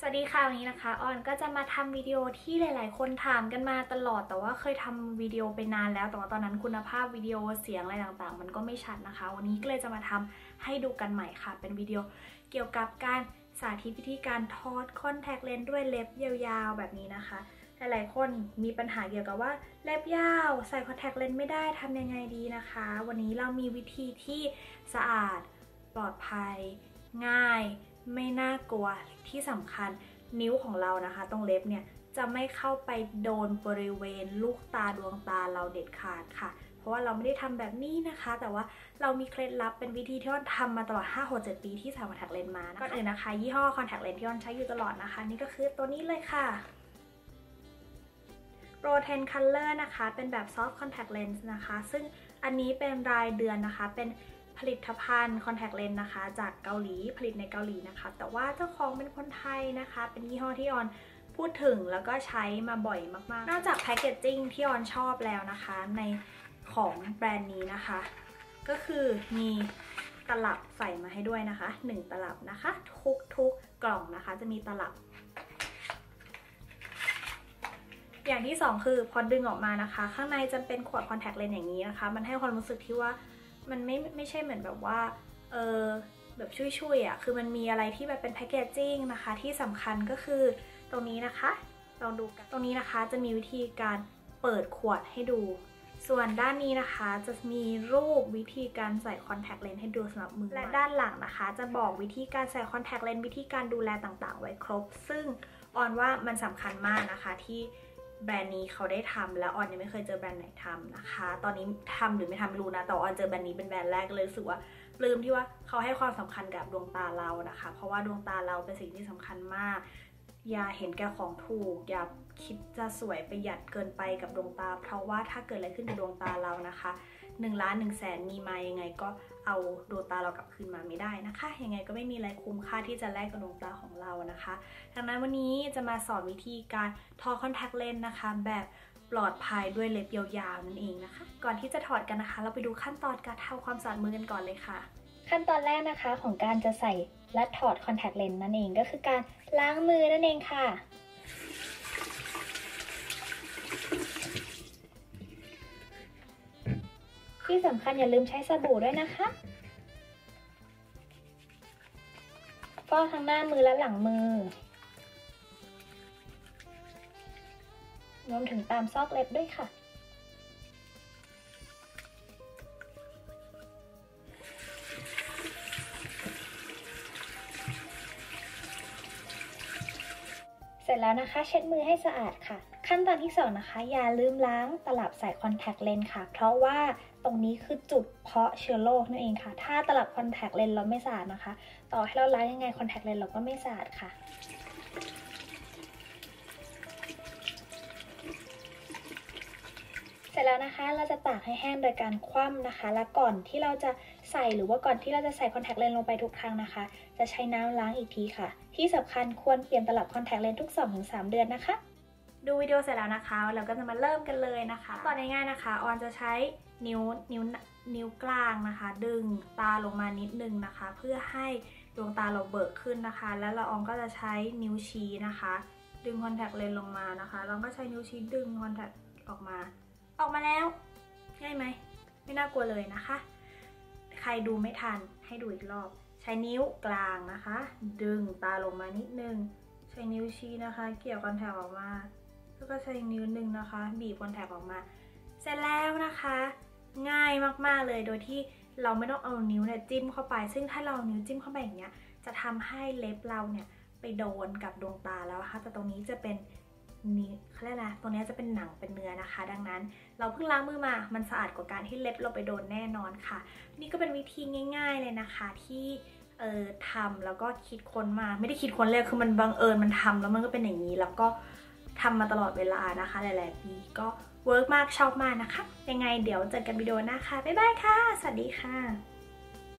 สวัสดีค่ะวันนี้นะคะออนก็จะมาทำวิดีโอที่หลาย ๆ คนถามกันมาตลอด แต่ว่าเคยทำวิดีโอไปนานแล้ว แต่ว่าตอนนั้นคุณภาพวิดีโอเสียงอะไรต่าง ๆ มันก็ไม่ชัดนะคะ วันนี้ก็เลยจะมาทำให้ดูกันใหม่ค่ะ เป็นวิดีโอเกี่ยวกับการสาธิตวิธีการทอดคอนแทคเลนส์ด้วยเล็บยาวๆ แบบนี้นะคะ หลาย ๆ คนมีปัญหาเกี่ยวกับว่าเล็บยาวใส่คอนแทคเลนส์ไม่ได้ทำยังไงดีนะคะ วันนี้เรามีวิธีที่สะอาดปลอดภัยง่าย ไม่น่ากลัวที่สำคัญนิ้วของเรานะคะ ตรงเล็บเนี่ยจะไม่เข้าไปโดนบริเวณลูกตาดวงตาเราเด็ดขาดค่ะ เพราะว่าเราไม่ได้ทำแบบนี้นะคะ แต่ว่าเรามีเคล็ดลับเป็นวิธีที่อ้อนทำมาตลอด 5-6-7 ปีที่ใส่คอนแทคเลนส์มานะก่อนอื่นนะคะ ยี่ห้อคอนแทคเลนส์ที่อ้อนใช้อยู่ตลอดนะคะ นี่ก็คือตัวนี้เลยค่ะ Pro 10 Color นะคะ เป็นแบบ Soft Contact Lens นะคะ ซึ่งอันนี้เป็นรายเดือนนะคะเป็น ผลิตภัณฑ์คอนแทคเลนส์นะคะ จากเกาหลีผลิตในเกาหลีนะคะ แต่ว่าเจ้าของเป็นคนไทยนะคะ เป็นยี่ห้อที่ออนพูดถึงแล้วก็ใช้มาบ่อยมากๆ นอกจากแพคเกจจิ้งที่ออนชอบแล้วนะคะ ในของแบรนด์นี้นะคะ ก็คือมีตลับใส่มาให้ด้วยนะคะ 1 ตลับนะคะ ทุกทุกกล่องนะคะจะมีตลับ อย่างที่ 2 คือพอดึงออกมานะคะ ข้างในจะเป็นขวดคอนแทคเลนส์อย่างนี้นะคะ มันให้ความรู้สึกที่ว่า มันไม่ไม่ใช่เหมือนแบบว่าเออแบบช่วยๆอะ่ะคือมันมีอะไรที่แบบเป็นแพคเกจจิ้งนะคะที่สำคัญก็คือตรงนี้นะคะลองดูกันตรงนี้นะคะจะมีวิธีการเปิดขวดให้ดู ส่วนด้านนี้นะคะจะมีรูปวิธีการใส่คอนแทคเลนส์ให้ดูสำหรับมือและด้านหลังนะคะ จะบอกวิธีการใส่คอนแทคเลนส์วิธีการดูแลต่างๆ ไว้ครบ ซึ่งออนว่ามันสำคัญมากนะคะที่ แบรนด์นี้เขาได้ทำแล้วออนยังไม่เคยเจอแบรนด์ไหนทำนะคะ ตอนนี้ทำหรือไม่ทำรู้นะแต่ออนเจอแบรนด์นี้เป็นแบรนด์แรกเลยรู้สึกว่าปลื้มที่ว่าเขาให้ความสำคัญกับดวงตาเรานะคะ เพราะว่าดวงตาเราเป็นสิ่งที่สำคัญมาก อย่าเห็นแก่ของถูก อย่าคิดจะสวยประหยัดเกินไปกับดวงตา เพราะว่าถ้าเกิดอะไรขึ้นกับดวงตาเรานะคะ 1ล้าน1แสนมีมายังไงก็เอาดวงตาเรากลับคืนมาไม่ได้นะคะ ยังไงก็ไม่มีอะไรคุ้มค่าที่จะแลกกับดวงตาของเรานะคะดังนั้นวันนี้จะมาสอนวิธีการทอคอนแทคเลนส์นะคะ แบบปลอดภัยด้วยเล็บยาวๆนั่นเองนะคะ ก่อนที่จะถอดกันนะคะ เราไปดูขั้นตอนการทำความสะอาดมือกันก่อนเลยค่ะ ขั้นตอนแรกนะคะของการจะใส่และถอดคอนแทคเลนส์นั่นเองก็คือการล้างมือนั่นเองค่ะ ที่สำคัญอย่าลืมใช้สบู่ด้วยนะคะฟอกทั้งหน้ามือและหลังมือ รวมถึงตามซอกเล็บด้วยค่ะ ร็จแล้วนะคะ เช็ดมือให้สะอาดค่ะ ขั้นตอนที่ 2 นะคะ อย่าลืมล้างตลับใส่คอนแทคเลนส์ค่ะ เพราะว่าตรงนี้คือจุดเพาะเชื้อโรคนั่นเองค่ะ ถ้าตลับคอนแทคเลนส์เราไม่สะอาดนะคะ ต่อให้เราล้างยังไงคอนแทคเลนส์เราก็ไม่สะอาดค่ะเสร็จแล้วนะคะ เราจะตากให้แห้งโดยการคว่ำนะคะ และก่อนที่เราจะใส่หรือว่าก่อนที่เราจะใส่คอนแทคเลนส์ลงไปทุกครั้งนะคะ จะใช้น้ำล้างอีกทีค่ะ ที่สำคัญควรเปลี่ยนตลับคอนแทคเลนส์ทุก 2-3 เดือนนะคะ ดูวิดีโอเสร็จแล้วนะคะ เราก็จะมาเริ่มกันเลยนะคะตอนง่ายๆนะคะออนจะใช้นิ้วนิ้วนิ้วกลางนะคะ ดึงตาลงมานิดนึงนะคะ เพื่อให้ดวงตาเราเบิกขึ้นนะคะ แล้วเราออนก็จะใช้นิ้วชี้นะคะ ดึงคอนแทคเลนส์ลงมานะคะเราก็ใช้นิ้วชี้ดึงคอนแทคออกมา ออกมาแล้ว ง่ายไหมไม่น่ากลัวเลยนะคะ ใครดูไม่ทัน ให้ดูอีกรอบ ใช้นิ้วกลางนะคะ ดึงตาลงมานิดนึง ใช้นิ้วชี้นะคะ เกี่ยวคอนแทคออกมา แล้วก็ใช้นิ้วหนึ่งนะคะ บีบคอนแทคออกมา เสร็จแล้วนะคะ ง่ายมากๆเลยโดยที่เราไม่ต้องเอานิ้วเนี่ยจิ้มเข้าไป ซึ่งถ้าเรานิ้วจิ้มเข้าไปอย่างเงี้ย จะทำให้เล็บเราเนี่ยไปโดนกับดวงตาแล้วนะคะแต่ตรงนี้จะเป็น นี่เขาเรียกอะตรงนี้จะเป็นหนังเป็นเนื้อนะคะ ดังนั้น เราเพิ่งล้างมือมา มันสะอาดกว่าการที่เล็บเราไปโดนแน่นอนค่ะ นี่ก็เป็นวิธีง่าย ๆเลยนะคะที่เออทำแล้วก็คิดค้นมา ไม่ได้คิดค้นเลยคือมันบังเอิญมันทำแล้วมันก็เป็นอย่างนี้ แล้วก็ทำมาตลอดเวลานะคะ หลาย ๆ ปีก็เวิร์กมากชอบมากนะคะ ยังไงเดี๋ยวเจอกันวิดีโอหน้าค่ะบ๊ายบายค่ะ สวัสดีค่ะ